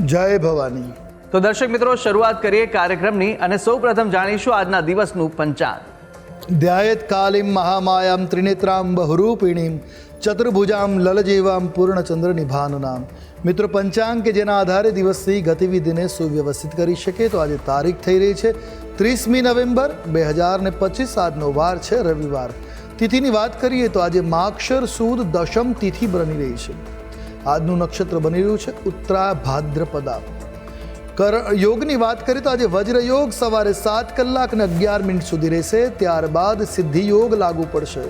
જય ભવાની. તો દર્શક મિત્રો શરૂઆત કરીએ કાર્યક્રમની અને સૌપ્રથમ જાણીશું આજના દિવસનું પંચાંગ. ધ્યાયત કાલીમ મહામાયામ ત્રિનેત્રામ બહુરૂપિણીમ ચતુર્ભુજામ લલજીવામ પૂર્ણચંદ્ર નિભાનુનામ મિત્રો પંચાંગ કે જેના આધારે દિવસની ગતિવિધિને સુવ્યવસ્થિત કરી શકે તો આજે તારીખ થઈ રહી છે ત્રીસમી નવેમ્બર બે હજાર ને પચીસ આજનો વાર છે રવિવાર. તિથિની વાત કરીએ તો આજે માક્ષર સુદ દશમ તિથિ બની રહી છે. આજનું નક્ષત્ર બની રહ્યું છે ઉત્તરા ભાદ્રપદા યોગની વાત કરીએ તો આજે વજ્ર યોગ સવારે સાત કલાક અને અગિયાર મિનિટ સુધી રહેશે. ત્યારબાદ સિદ્ધિ યોગ લાગુ પડશે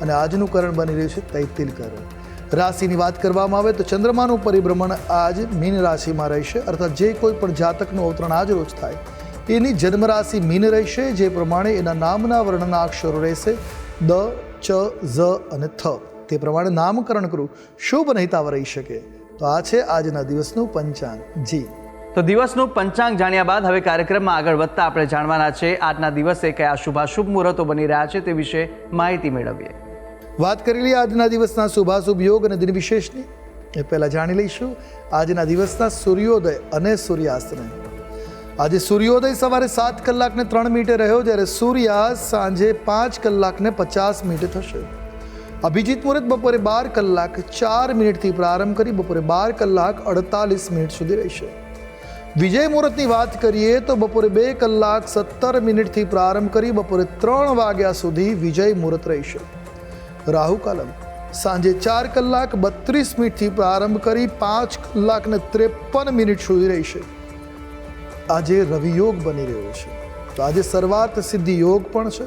અને આજનું કરણ બની રહ્યું છે તૈતિલ કરણ રાશિની વાત કરવામાં આવે તો ચંદ્રમાનું પરિભ્રમણ આજ મીન રાશિમાં રહેશે. અર્થાત જે કોઈ પણ જાતકનું અવતરણ આજ રોજ થાય. એની જન્મ રાશિ મીન રહેશે, જે પ્રમાણે એના નામના વર્ણના અક્ષરો રહેશે. દ, ચ, ઝ અને થ. તે પ્રમાણે નામકરણ કરવું શુભ નહિતાવ રહી શકે. તો આ છે આજના દિવસનું પંચાંગ. જી. તો દિવસનું પંચાંગ જાણ્યા બાદ હવે કાર્યક્રમમાં આગળ વધતા આપણે જાણવાના છે આજના દિવસે કયા શુભાશુભ મુહૂર્તો બની રહ્યા છે તે વિશે માહિતી મેળવીએ. વાત કરી લઈએ આજના દિવસના શુભાશુભ યોગ અને દિન વિશેષની. એ પહેલાં જાણી લઈશું. આજના દિવસના સૂર્યોદય અને સૂર્યાસ્તને. આજે સૂર્યોદય સવારે સાત કલાકને ત્રણ મિનિટે રહ્યો જ્યારે સૂર્યાસ્ત સાંજે પાંચ કલાકને પચાસ મિનિટે થશે. અભિજીત મુહૂર્ત બપોરે બાર કલાક ચાર મિનિટથી પ્રારંભ કરી બપોરે બાર કલાક અડતાલીસ મિનિટ સુધી રહેશે વિજય મુહૂર્તની વાત કરીએ તો બપોરે બે કલાક સત્તર મિનિટથી પ્રારંભ કરી બપોરે ત્રણ વાગ્યા સુધી વિજય મુહૂર્ત રહેશે રાહુ કાલમ, સાંજે ચાર કલાક બત્રીસ મિનિટથી પ્રારંભ કરી પાંચ કલાક ને ત્રેપન મિનિટ સુધી રહેશે આજે રવિ યોગ બની રહ્યો છે. તો આજે સર્વાર્થ સિદ્ધિ યોગ પણ છે.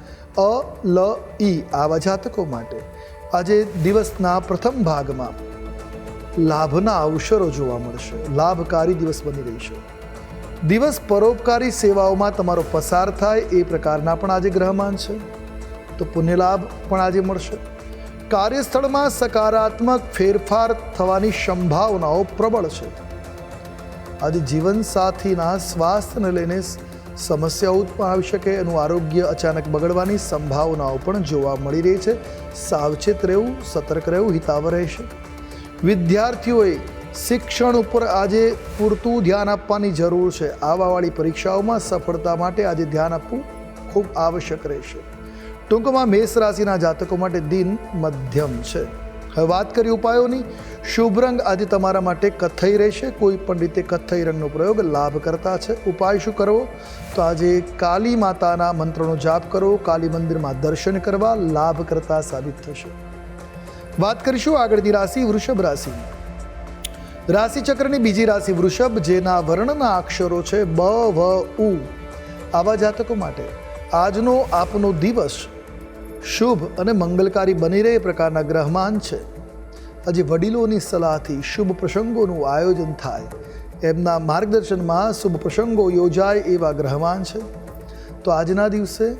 અ, લ ઈ આવા જાતકો માટે. આજે દિવસના પ્રથમ ભાગમાં લાભના અવસરો જોવા મળશે. લાભકારી દિવસ બની રહી છે. દિવસ પરોપકારી સેવાઓમાં તમારો પસાર થાય એ પ્રકારના પણ આજે ગ્રહમાન છે. તો પુણ્યલાભ પણ આજે મળશે. કાર્યસ્થળમાં સકારાત્મક ફેરફાર થવાની સંભાવનાઓ પ્રબળ છે. આજે જીવનસાથીના સ્વાસ્થ્યને લઈને સમસ્યાઓ ઉત્પન્ન આવી શકે, એનું આરોગ્ય અચાનક બગડવાની સંભાવનાઓ પણ જોવા મળી રહી છે. સાવચેત રહેવું, સતર્ક રહેવું હિતાવ રહેશે. વિદ્યાર્થીઓએ શિક્ષણ ઉપર આજે પૂરતું ધ્યાન આપવાની જરૂર છે. આવાવાળી પરીક્ષાઓમાં સફળતા માટે આજે ધ્યાન આપવું ખૂબ આવશ્યક રહેશે. ટૂંકમાં મેષ રાશિના જાતકો માટે દિન મધ્યમ છે. હવે વાત કરી ઉપાયોની. શુભ રંગ આજે તમારા માટે કથ્થઈ રહેશે. કોઈ પણ રીતે કથ્થઈ રંગનો પ્રયોગ લાભ કરતા છે. ઉપાય શું કરવો? તો આજે કાલી માતાના મંત્રનો જાપ કરો. કાલી મંદિરમાં દર્શન કરવા લાભ કરતા સાબિત થશે. વાત કરીશું આગળની રાશિ વૃષભ રાશિ રાશિચક્રની બીજી રાશિ વૃષભ, જેના વર્ણના અક્ષરો છે બ, વ, ઉ. આવા જાતકો માટે આજનો આપનો દિવસ શુભ અને મંગલકારી બની રહે પ્રકારના ગ્રહમાન છે. આજે વડીલોની સલાહથી શુભ પ્રસંગોનું આયોજન થાય. એમના માર્ગદર્શનમાં શુભ પ્રસંગો યોજાય એવા ગ્રહમાન છે. તો આજના દિવસે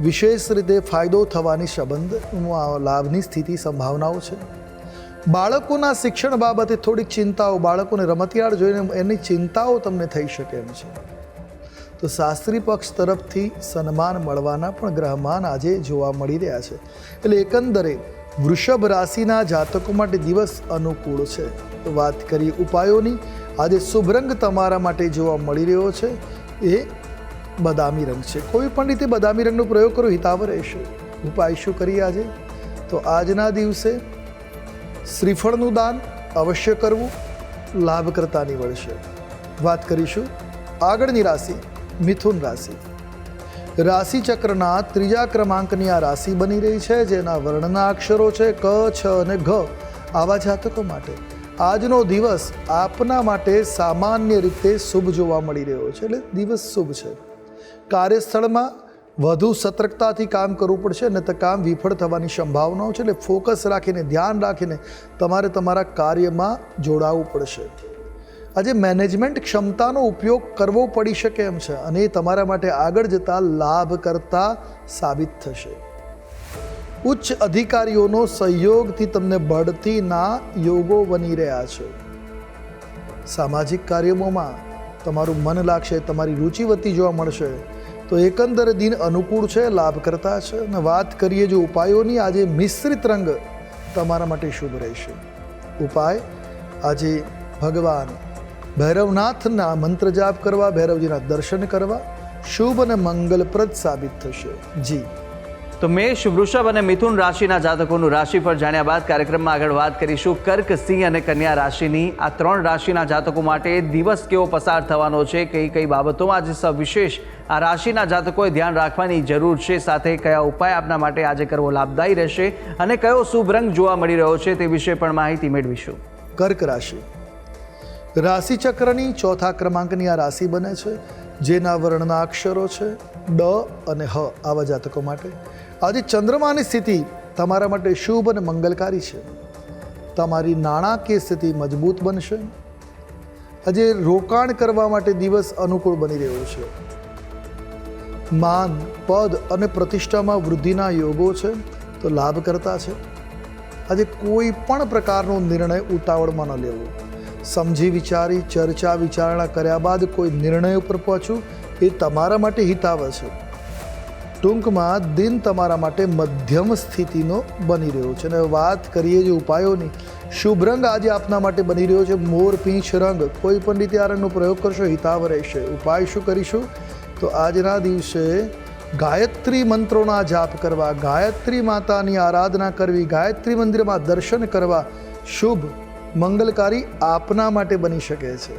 વિશેષ રીતે ફાયદો થવાની સંબંધ લાભની સ્થિતિ સંભાવનાઓ છે. બાળકોના શિક્ષણ બાબતે થોડીક ચિંતાઓ, બાળકોને રમતિયાળ જોઈને એની ચિંતાઓ તમને થઈ શકે એમ છે. તો શાસ્ત્રી પક્ષ તરફથી સન્માન મળવાના પણ ગ્રહમાન આજે જોવા મળી રહ્યા છે. એટલે એકંદરે વૃષભ રાશિના જાતકો માટે દિવસ અનુકૂળ છે. તો વાત કરીએ ઉપાયોની. આજે શુભ રંગ તમારા માટે જોવા મળી રહ્યો છે. એ બદામી રંગ છે. કોઈ પણ રીતે બદામી રંગનો પ્રયોગ કરો હિતાવ રહેશે. ઉપાય શું કરીએ આજે? તો આજના દિવસે શ્રીફળનું દાન અવશ્ય કરવું લાભકર્તા નીવડશે. વાત કરીશું આગળની રાશિ, મિથુન રાશિ. રાશિ ચક્રના ત્રીજા ક્રમાંકની આ રાશિ બની રહી છે, જેના વર્ણના અક્ષરો છે ક, છ અને ઘ. આવા જાતકો માટે આજનો દિવસ આપના માટે સામાન્ય રીતે શુભ જોવા મળી રહ્યો છે, એટલે દિવસ શુભ છે. કાર્યસ્થળમાં વધુ સતર્કતાથી કામ કરવું પડશે અને તો કામ વિફળ થવાની સંભાવનાઓ છે, એટલે ફોકસ રાખીને, ધ્યાન રાખીને તમારે તમારા કાર્યમાં જોડાવવું પડશે. આજે મેનેજમેન્ટ ક્ષમતાનો ઉપયોગ કરવો પડી શકે એમ છે અને એ તમારા માટે આગળ જતાં લાભ કરતા સાબિત થશે. ઉચ્ચ અધિકારીઓનો સહયોગથી તમને બઢતીના યોગો બની રહ્યા છે. સામાજિક કાર્યમોમાં તમારું મન લાગશે, તમારી રુચિ વધતી જોવા મળશે, તો એકંદરે દિન અનુકૂળ છે લાભ કરતા છે અને વાત કરીએ જો ઉપાયોની, આજે મિશ્રિત રંગ તમારા માટે શુભ રહેશે. ઉપાય, આજે ભગવાન ભૈરવનાથના મંત્ર જાપ કરવા ભૈરવજીના દર્શન કરવા શુભ અને મંગલપ્રદ સાબિત થશે. જી. તો મેષ વૃષભ અને મિથુન રાશિના જાતકોનું રાશિફળ જાણ્યા બાદ કાર્યક્રમમાં આગળ વાત કરીશું. કર્ક સિંહ અને કન્યા રાશિની આ ત્રણ રાશિના જાતકો માટે દિવસ કેવો પસાર થવાનો છે કઈ કઈ બાબતોમાં આજે સવિશેષ આ રાશિના જાતકોએ ધ્યાન રાખવાની જરૂર છે સાથે કયા ઉપાય આપના માટે આજે કરવો લાભદાયી રહેશે અને કયો શુભ રંગ જોવા મળી રહ્યો છે તે વિશે પણ માહિતી મેળવીશું. કર્ક રાશિ. રાશિ ચક્રની ચોથા ક્રમાંકની આ રાશિ બને છે, જેના વર્ણના અક્ષરો છે ડ અને હ આવા જાતકો માટે. આજે ચંદ્રમાની સ્થિતિ તમારા માટે શુભ અને મંગલકારી છે. તમારી નાણાકીય સ્થિતિ મજબૂત બનશે. આજે રોકાણ કરવા માટે દિવસ અનુકૂળ બની રહ્યો છે. માન, પદ અને પ્રતિષ્ઠામાં વૃદ્ધિના યોગો છે, તો લાભકર્તા છે. આજે કોઈ પણ પ્રકારનો નિર્ણય ઉતાવળમાં ન લેવો. સમજી વિચારી, ચર્ચા વિચારણા કર્યા બાદ કોઈ નિર્ણય ઉપર પહોંચવું એ તમારા માટે હિતાવ છે. ટૂંકમાં દિન તમારા માટે મધ્યમ સ્થિતિનો બની રહ્યો છે. અને વાત કરીએ જે ઉપાયોની, શુભ રંગ આજે આપના માટે બની રહ્યો છે. મોર, પીંછ રંગ, કોઈ પણ રીતે આ રંગનો પ્રયોગ કરશો હિતાવ રહેશે. ઉપાય શું કરીશું? તો આજના દિવસે ગાયત્રી મંત્રોના જાપ કરવા, ગાયત્રી માતાની આરાધના કરવી, ગાયત્રી મંદિરમાં દર્શન કરવા શુભ મંગલકારી આપના માટે બની શકે છે.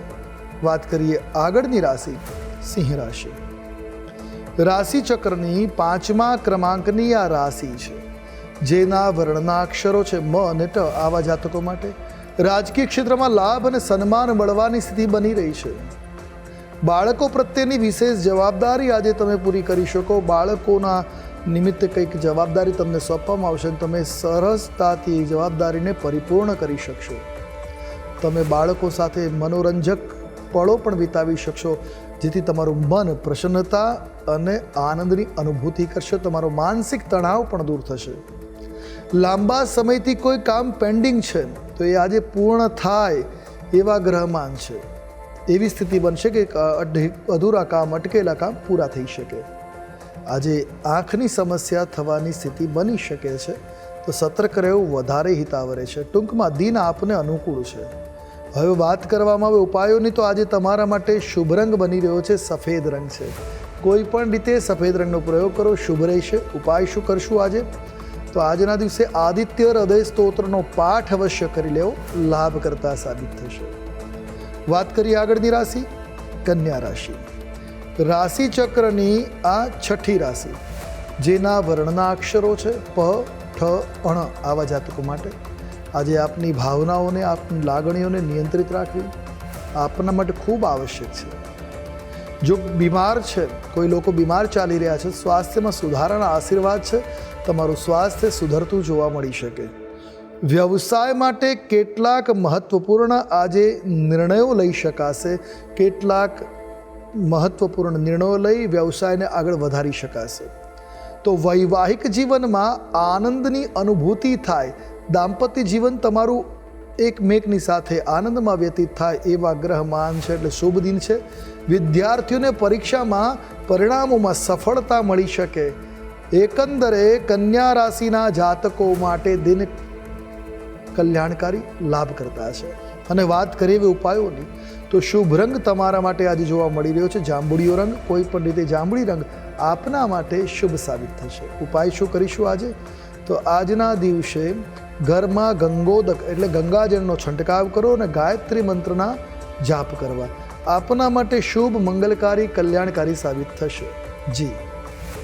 વાત કરીએ આગળની રાશિ, સિંહ રાશિ. રાશિ ચક્રની પાંચમા ક્રમાંકની આ રાશિ છે. જેના વર્ણના અક્ષરો છે મ અને ટ, આવા જાતકો માટે રાજકીય ક્ષેત્રમાં લાભ અને સન્માન મળવાની સ્થિતિ બની રહી છે. બાળકો પ્રત્યેની વિશેષ જવાબદારી આજે તમે પૂરી કરી શકો. બાળકોના નિમિત્તે કંઈક જવાબદારી તમને સોંપવામાં આવશે તમે સરસતાથી જવાબદારીને પરિપૂર્ણ કરી શકશો. તમે બાળકો સાથે મનોરંજક પળો પણ વિતાવી શકશો, જેથી તમારું મન પ્રસન્નતા અને આનંદની અનુભૂતિ કરશે, તમારો માનસિક તણાવ પણ દૂર થશે. લાંબા સમયથી કોઈ કામ પેન્ડિંગ છે, તો એ આજે પૂર્ણ થાય એવા ગ્રહમાન છે. એવી સ્થિતિ બનશે કે અધૂરા કામ, અટકેલા કામ પૂરા થઈ શકે. આજે આંખની સમસ્યા થવાની સ્થિતિ બની શકે છે, તો સતર્ક રહેવું વધારે હિતાવરે છે. ટૂંકમાં દિન આપને અનુકૂળ છે. હવે વાત કરવામાં આવે ઉપાયોની, તો આજે તમારા માટે શુભ રંગ બની રહ્યો છે, સફેદ રંગ છે. કોઈ પણ રીતે સફેદ રંગનો પ્રયોગ કરો, શુભ રહેશે. ઉપાય શું કરશું આજે? તો આજના દિવસે આદિત્ય હૃદય સ્તોત્રનો પાઠ અવશ્ય કરી લેવો લાભ કરતા સાબિત થશે. વાત કરીએ આગળની રાશિ, કન્યા રાશિ. રાશિ ચક્રની આ છઠ્ઠી રાશિ, જેના વર્ણના અક્ષરો છે, પ, ઠ, અણ આવા જાતકો માટે. આજે આપની ભાવનાઓને, આપની લાગણીઓને નિયંત્રિત રાખવી આપના માટે ખૂબ આવશ્યક છે. જો બીમાર છે, કોઈ લોકો બીમાર ચાલી રહ્યા છે, સ્વાસ્થ્યમાં સુધારાના આશીર્વાદ છે, તમારું સ્વાસ્થ્ય સુધરતું જોવા મળી શકે. વ્યવસાય માટે કેટલાક મહત્વપૂર્ણ આજે નિર્ણયો લઈ શકાશે. કેટલાક મહત્વપૂર્ણ નિર્ણયો લઈ વ્યવસાયને આગળ વધારી શકાશે. તો વૈવાહિક જીવનમાં આનંદની અનુભૂતિ થાય દાંપત્ય જીવન તમારું એકમેકની સાથે આનંદમાં વ્યતીત થાય એવા ગ્રહ માન છે એટલે શુભ દિન છે. વિદ્યાર્થીઓને પરીક્ષામાં પરિણામોમાં સફળતા મળી શકે. એકંદરે કન્યા રાશિના જાતકો માટે દિન કલ્યાણકારી લાભ કરતા છે અને વાત કરીએ એવી ઉપાયોની, તો શુભ રંગ તમારા માટે આજે જોવા મળી રહ્યો છે. જાંબુડીયો રંગ, કોઈ પણ રીતે જાંબુડી રંગ આપના માટે શુભ સાબિત થશે. ઉપાય શું કરીશું આજે? તો આજના દિવસે ઘરમાં ગંગોદક એટલે ગંગાજળનો છંટકાવ કરો અને ગાયત્રી મંત્રના જાપ કરવા. આપના માટે શુભ, મંગલકારી, કલ્યાણકારી સાબિત થશે. જી.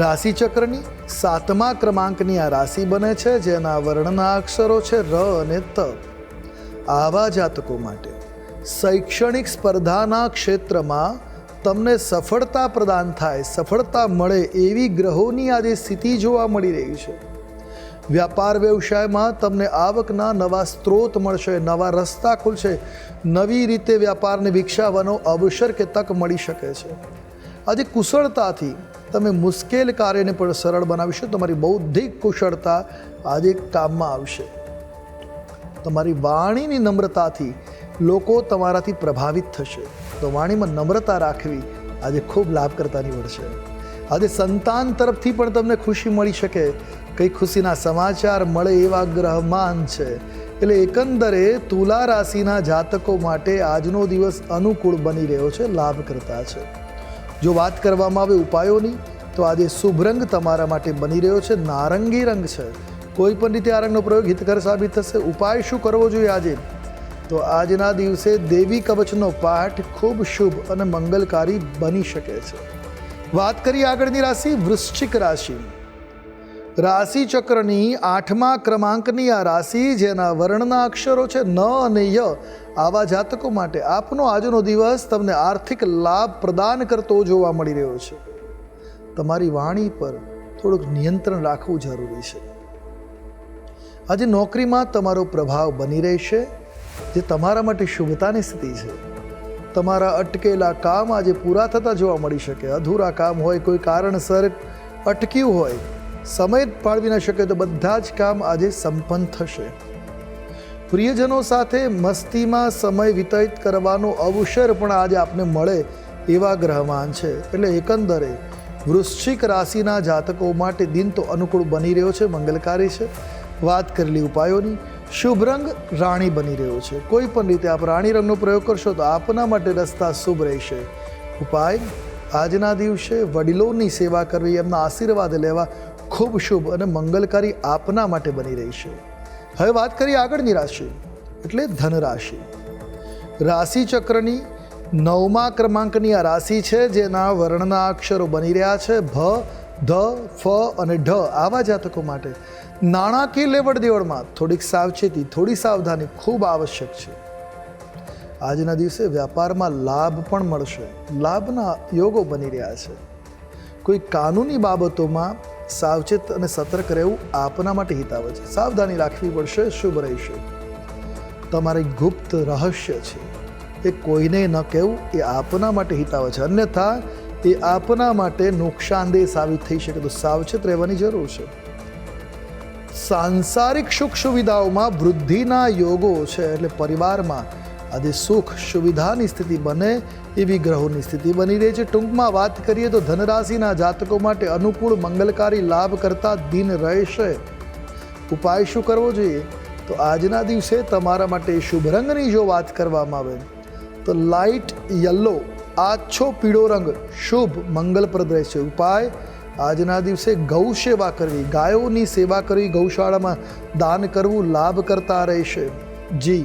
રાશિ ચક્રની સાતમા ક્રમાંકની આ રાશિ બને છે, જેના વર્ણના અક્ષરો છે, ર અને ત. આવા જાતકો માટે શૈક્ષણિક સ્પર્ધાના ક્ષેત્રમાં તમને સફળતા પ્રદાન થાય, સફળતા મળે એવી ગ્રહોની આજે સ્થિતિ જોવા મળી રહી છે. વ્યાપાર વ્યવસાયમાં તમને આવકના નવા સ્ત્રોત મળશે, નવા રસ્તા ખુલશે, નવી રીતે વ્યાપારને વિકસાવવાનો અવસર કે તક મળી શકે છે. આજે કુશળતાથી તમે મુશ્કેલ કાર્યને પણ સરળ બનાવીશો તમારી બૌદ્ધિક કુશળતા આજે કામમાં આવશે. તમારી વાણીની નમ્રતાથી લોકો તમારાથી પ્રભાવિત થશે. તો વાણીમાં નમ્રતા રાખવી આજે ખૂબ લાભકર્તા નીવડશે આજે સંતાન તરફથી પણ તમને ખુશી મળી શકે. કઈ ખુશીના સમાચાર મળે એવા ગ્રહમાન છે. એટલે એકંદરે તુલા રાશિના જાતકો માટે આજનો દિવસ અનુકૂળ બની રહ્યો છે, લાભકર્તા છે. જો વાત કરવામાં આવે ઉપાયોની, તો આજે શુભ રંગ તમારા માટે બની રહ્યો છે, નારંગી રંગ છે. કોઈ પણ રીતે આ રંગનો પ્રયોગ હિતકર સાબિત થશે. ઉપાય શું કરવો જોઈએ આજે? તો આજના દિવસે દેવી કવચનો પાઠ ખૂબ શુભ અને મંગલકારી બની શકે છે. વાત કરીએ આગળની રાશિ, વૃશ્ચિક રાશિ. રાશિ ચક્રની આઠમા ક્રમાંકની આ રાશિ, જેના વર્ણના અક્ષરો છે ન અને ય, આવા જાતકો માટે આપનો આજનો દિવસ તમને આર્થિક લાભ પ્રદાન કરતો જોવા મળી રહ્યો છે. તમારી વાણી પર થોડુંક નિયંત્રણ રાખવું જરૂરી છે. આજે નોકરીમાં તમારો પ્રભાવ બની રહેશે, જે તમારા માટે શુભતાની સ્થિતિ છે. તમારા અટકેલા કામ આજે પૂરા થતા જોવા મળી શકે. અધૂરા કામ હોય, કોઈ કારણસર અટક્યું હોય સમય પાળવી ન શકે તો બધા જ કામ આજે સંપન્ન થશે. પ્રિયજનો સાથે મસ્તીમાં સમય વિતરિત કરવાનો અવસર પણ આજે આપને મળે એવા ગ્રહમાન છે. એટલે એકંદરે વૃશ્ચિક રાશિના જાતકો માટે દિન તો અનુકૂળ બની રહ્યો છે, મંગલકારી છે. વાત કરેલી ઉપાયોની, શુભ રંગ રાણી બની રહ્યો છે. કોઈ પણ રીતે આપ રાણી રંગનો પ્રયોગ કરશો તો આપના માટે રસ્તા શુભ રહેશે. ઉપાય, આજના દિવસે વડીલોની સેવા કરવી, એમના આશીર્વાદ લેવા ખૂબ શુભ અને મંગલકારી આપના માટે બની રહી છે. હવે વાત કરીએ આગળની રાશિ, એટલે ધન રાશિ રાશિ ચક્રની નવમા ક્રમાંકની આ રાશિ છે, જેના વર્ણના અક્ષરો બની રહ્યા છે, ભ, ધ, ફ અને ઢ, આવા જાતકો માટે. નાણાકીય લેવડ દેવડમાં થોડીક સાવચેતી, થોડી સાવધાની ખૂબ આવશ્યક છે. આજના દિવસે વ્યાપારમાં લાભ પણ મળશે. લાભના યોગો બની રહ્યા છે. કોઈ કાનૂની બાબતોમાં સાવચેત અને સતર્ક રહેવું આપના માટે હિતાવ છે. સાવધાની રાખવી પડશે, શુભ રહેશે. તમારે ગુપ્ત રહસ્ય છે. એ કોઈને ન કહેવું, એ આપના માટે હિતાવ છે. અન્યથા, એ આપના માટે નુકસાનદેહ સાબિત થઈ શકે તો સાવચેત રહેવાની જરૂર છે. સાંસારિક સુખ સુવિધાઓમાં વૃદ્ધિના યોગો છે, એટલે પરિવારમાં આજે સુખ સુવિધાની સ્થિતિ બને એવી ગ્રહોની સ્થિતિ બની રહી છે. ટૂંકમાં વાત કરીએ તો ધનરાશિના જાતકો માટે અનુકૂળ મંગલકારી લાભ કરતા દિન રહેશે. ઉપાય શું કરવો જોઈએ? તો આજના દિવસે તમારા માટે શુભ રંગની જો વાત કરવામાં આવે, તો લાઇટ યલો, આછો પીળો રંગ શુભ મંગલપ્રદ રહેશે. ઉપાય, આજના દિવસે ગૌ સેવા કરવી. ગાયોની સેવા કરવી ગૌશાળામાં દાન કરવું લાભ કરતા રહેશે. જી.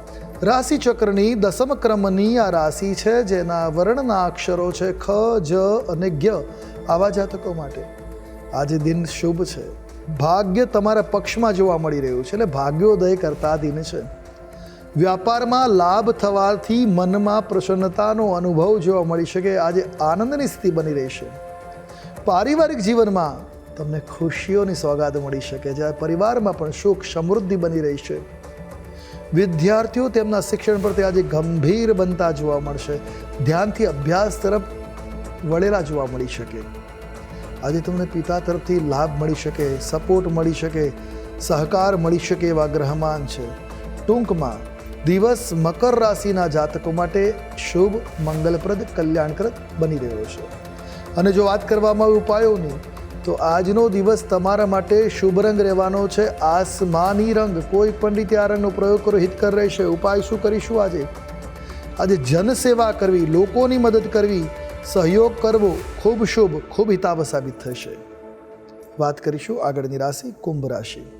રાશિ ચક્રની દસમ ક્રમની આ રાશિ છે, જેના વર્ણના અક્ષરો છે ખ, જ અને જ્ઞ આવા જાતકો માટે. આજે દિન શુભ છે. ભાગ્ય તમારા પક્ષમાં જોવા મળી રહ્યું છે, એટલે ભાગ્યોદય કરતા દિન છે. વ્યાપારમાં લાભ થવાથી મનમાં પ્રસન્નતાનો અનુભવ જોવા મળી શકે, આજે આનંદની સ્થિતિ બની રહેશે. પારિવારિક જીવનમાં તમને ખુશીઓની સોગાદ મળી શકે, જ્યારે પરિવારમાં પણ સુખ સમૃદ્ધિ બની રહી છે વિદ્યાર્થીઓ તેમના શિક્ષણ પ્રત્યે આજે ગંભીર બનતા જોવા મળશે. ધ્યાનથી અભ્યાસ તરફ વળેલા જોવા મળી શકે. આજે તમને પિતા તરફથી લાભ મળી શકે સપોર્ટ મળી શકે, સહકાર મળી શકે એવા ગ્રહમાન છે. ટૂંકમાં, દિવસ મકર રાશિના જાતકો માટે શુભ, મંગલપ્રદ, કલ્યાણપ્રદ બની રહ્યો છે. અને જો વાત કરવામાં આવે ઉપાયોની તો આજનો દિવસ તમારા માટે શુભ રંગ રહેવાનો છે. આસમાની રંગ, કોઈ પણ રીતે આ રંગનો પ્રયોગ કરો હિતકર રહેશે. ઉપાય શું કરીશું આજે? આજે જનસેવા કરવી, લોકોની મદદ કરવી, સહયોગ કરવો, ખૂબ શુભ, ખૂબ હિતાવ સાબિત થશે. વાત કરીશું આગળની રાશિ, કુંભ રાશિ.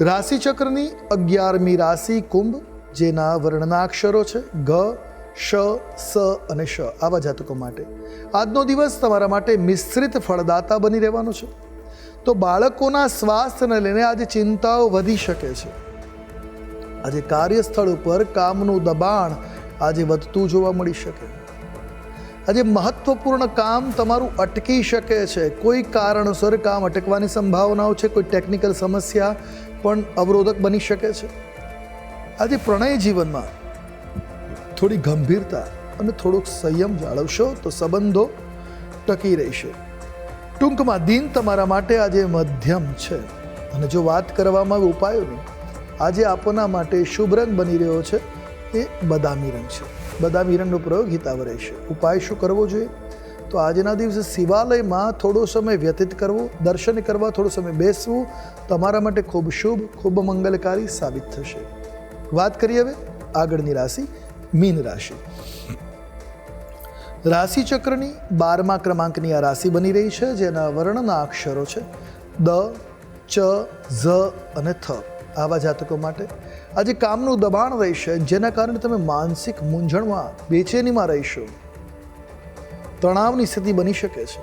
રાશિ ચક્રની અગિયારમી રાશિ, કુંભ, જેના વર્ણનાક્ષરો છે, ગ શ, સ અને શ આવા જાતકો માટે. આજનો દિવસ તમારા માટે મિશ્રિત ફળદાતા બની રહેવાનો છે. તો બાળકોના સ્વાસ્થ્યને લઈને આજે ચિંતાઓ વધી શકે છે. આજે કાર્યસ્થળ ઉપર કામનું દબાણ આજે વધતું જોવા મળી શકે. આજે મહત્વપૂર્ણ કામ તમારું અટકી શકે છે. કોઈ કારણસર કામ અટકવાની સંભાવનાઓ છે, કોઈ ટેકનિકલ સમસ્યા પણ અવરોધક બની શકે છે. આજે પ્રણય જીવનમાં થોડી ગંભીરતા અને થોડોક સંયમ જાળવશો તો સંબંધો ટકી રહેશે. ટૂંકમાં દિન તમારા માટે આજે મધ્યમ છે. અને જો વાત કરવામાં આવે ઉપાયોની આજે આપના માટે શુભ રંગ બની રહ્યો છે. એ બદામી રંગ છે. બદામી રંગનો પ્રયોગ હિતાવ રહેશે. ઉપાય શું કરવો જોઈએ? તો આજના દિવસે શિવાલયમાં થોડો સમય વ્યતીત કરવો, દર્શન કરવા, થોડો સમય બેસવું, તમારા માટે ખૂબ શુભ, ખૂબ મંગલકારી સાબિત થશે. વાત કરીએ હવે આગળની રાશિ. મીન રાશિ. રાશિ ચક્રની બારમા ક્રમાંકની આ રાશિ બની રહી છે, જેના વર્ણના અક્ષરો છે દ, ચ, ઝ અને થ. આવા જાતકો માટે આજે કામનું દબાણ રહેશે, જેના કારણે તમે માનસિક મૂંઝવણમાં બેચેનીમાં રહેશો. તણાવની સ્થિતિ બની શકે છે.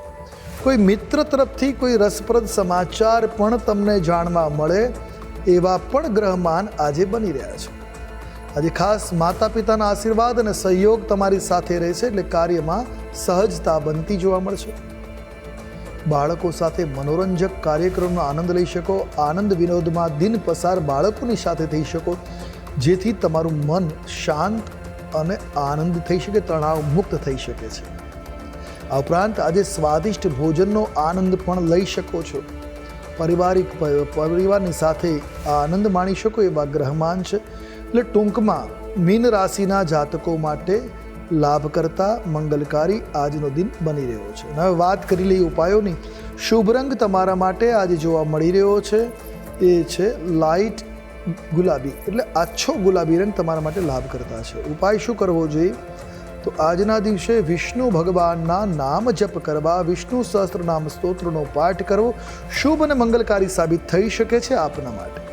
કોઈ મિત્ર તરફથી કોઈ રસપ્રદ સમાચાર પણ તમને જાણવા મળે, એવા પણ ગ્રહમાન આજે બની રહ્યા છે. આજે ખાસ માતા પિતાના આશીર્વાદ અને સહયોગ તમારી સાથે રહેશે એટલે કાર્યમાં સહજતા બનતી જોવા મળશે. બાળકો સાથે મનોરંજક કાર્યક્રમનો આનંદ લઈ શકો, આનંદ વિનોદમાં દિન પસાર બાળકોની સાથે થઈ શકો, જેથી તમારું મન શાંત અને આનંદ થઈ શકે, તણાવ મુક્ત થઈ શકે છે. આ ઉપરાંત આજે સ્વાદિષ્ટ ભોજનનો આનંદ પણ લઈ શકો છો. પારિવારિક પરિવારની સાથે આનંદ માણી શકો એવા ગ્રહમાન છે. એટલે ટૂંકમાં મીન રાશિના જાતકો માટે લાભ કરતા મંગલકારી આજનો દિન બની રહ્યો છે. હવે વાત કરી લઈએ ઉપાયોની. શુભ રંગ તમારા માટે આજે જોવા મળી રહ્યો છે. એ છે લાઇટ ગુલાબી. એટલે આછો ગુલાબી રંગ તમારા માટે લાભ કરતા છે. ઉપાય શું કરવો જોઈએ? તો આજના દિવસે વિષ્ણુ ભગવાનના નામ જપ કરવા, વિષ્ણુ સહસ્ત્ર નામ સ્તોત્રનો પાઠ કરવો શુભ અને મંગલકારી સાબિત થઈ શકે છે આપના માટે.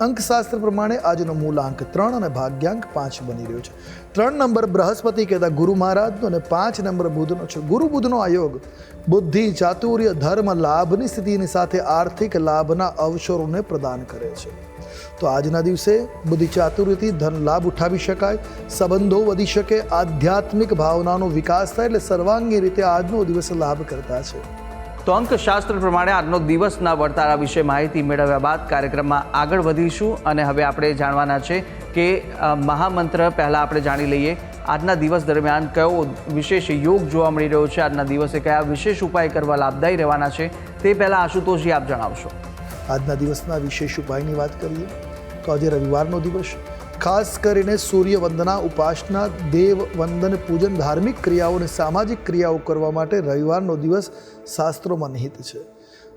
અંકશાસ્ત્ર પ્રમાણે આજનો મૂલાંક ત્રણ અને ભાગ્યાંક પાંચ બની રહ્યો છે. ત્રણ નંબર બૃહસ્પતિ કહેતા ગુરુ મહારાજનો અને પાંચ નંબર બુધનો છે. ગુરુ બુધનો આયોગ બુદ્ધિ, ચાતુર્ય, ધર્મ, લાભની સ્થિતિની સાથે આર્થિક લાભના અવસરોને પ્રદાન કરે છે. તો આજના દિવસે બુદ્ધિ, ચાતુર્યથી ધન લાભ ઉઠાવી શકાય, સંબંધો વધી શકે, આધ્યાત્મિક ભાવનાનો વિકાસ થાય એટલે સર્વાંગી રીતે આજનો દિવસ લાભ કરતા છે. તો અંકશાસ્ત્ર પ્રમાણે આજનો દિવસના વર્તારા વિશે માહિતી મેળવ્યા બાદ કાર્યક્રમમાં આગળ વધીશું અને હવે આપણે જાણવાના છે કે મહામંત્ર પહેલાં આપણે જાણી લઈએ. આજના દિવસ દરમિયાન કયો વિશેષ યોગ જોવા મળી રહ્યો છે? આજના દિવસે કયા વિશેષ ઉપાય કરવા લાભદાયી રહેવાના છે? તે પહેલાં આશુતોષજી આપ જણાવશો. આજના દિવસના વિશેષ ઉપાયની વાત કરીએ તો આજે રવિવારનો દિવસ ખાસ કરીને સૂર્ય વંદના ઉપાસના, દેવ વંદન, પૂજન, ધાર્મિક ક્રિયાઓ અને સામાજિક ક્રિયાઓ કરવા માટે રવિવારનો દિવસ શાસ્ત્રોમાં નિહિત છે.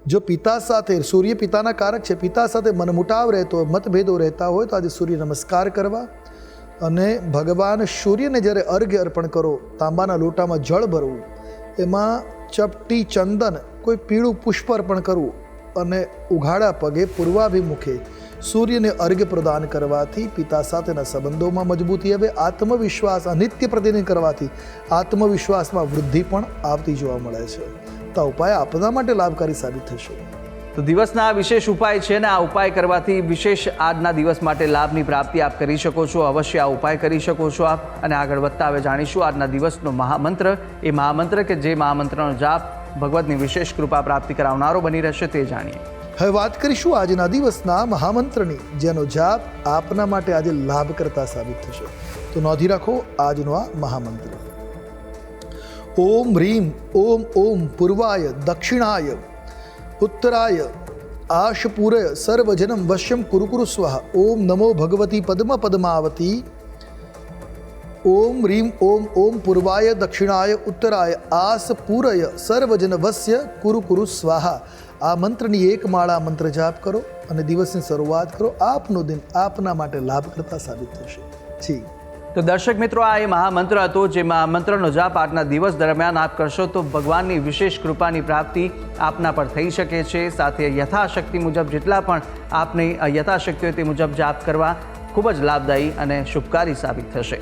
જો પિતા સાથે, સૂર્ય પિતાના કારક છે, પિતા સાથે મનમુટાવ રહેતો હોય, મતભેદો રહેતા હોય, તો આજે સૂર્ય નમસ્કાર કરવા અને ભગવાન સૂર્યને જ્યારે અર્ઘ્ય અર્પણ કરો, તાંબાના લોટામાં જળ ભરવું, એમાં ચપટી ચંદન, કોઈ પીળું પુષ્પ અર્પણ કરવું અને ઉઘાડા પગે પૂર્વાભિમુખે સૂર્યને અર્ઘ્ય પ્રદાન કરવાથી પિતા સાથેના સંબંધોમાં મજબૂતી આવે, આત્મવિશ્વાસ અનિત્ય પ્રતિનિધિ કરવાથી આત્મવિશ્વાસમાં વૃદ્ધિ પણ આવતી જોવા મળે છે. તો ઉપાય આપણા માટે લાભકારી સાબિત થશે. તો દિવસના આ વિશેષ ઉપાય છે ને આ ઉપાય કરવાથી વિશેષ આજના દિવસ માટે લાભની પ્રાપ્તિ આપ કરી શકો છો, અવશ્ય આ ઉપાય કરી શકો છો આપ. અને આગળ વધતા હવે જાણીશું આજના દિવસનો મહામંત્ર. એ મહામંત્ર કે જે મહામંત્રનો જાપ ભગવતની વિશેષ કૃપા પ્રાપ્તિ કરાવનારો બની રહેશે તે જાણીએ. હવે વાત કરીશું આજના દિવસના મહામંત્રની, જેનો જાપ આપના માટે આજે લાભ કરતા સાબિત થશે. તો નોંધી રાખો આજનો આ મહામંત્ર. ઓમ હ્રીમ ઓમ ઓમ પૂર્વાય, દક્ષિણાય, ઉત્તરાય, આશપૂરય, સર્વજનમ વશ્યમ કુરુકુરુ સ્વાહ. ઓમ નમો ભગવતી પદ્મ પદ્માવતી ઓમ રીમ ઓમ ઓમ પૂર્વાય દક્ષિણાય ઉત્તરાય આસ પૂરય સર્વજન વસ્ય કુરુ કુરુ સ્વાહા આ મંત્રની એક માળા મંત્ર જાપ કરો અને દિવસની શરૂઆત કરો. આપનો દિન આપના માટે લાભકર્તા સાબિત થશે. જી. તો દર્શક મિત્રો, આ એ મહામંત્ર હતો જે મહામંત્રનો જાપ આજના દિવસ દરમિયાન આપ કરશો તો ભગવાનની વિશેષ કૃપાની પ્રાપ્તિ આપના પર થઈ શકે છે. સાથે યથાશક્તિ મુજબ જેટલા પણ આપની યથાશક્તિ હોય તે મુજબ જાપ કરવા ખૂબ જ લાભદાયી અને શુભકારી સાબિત થશે.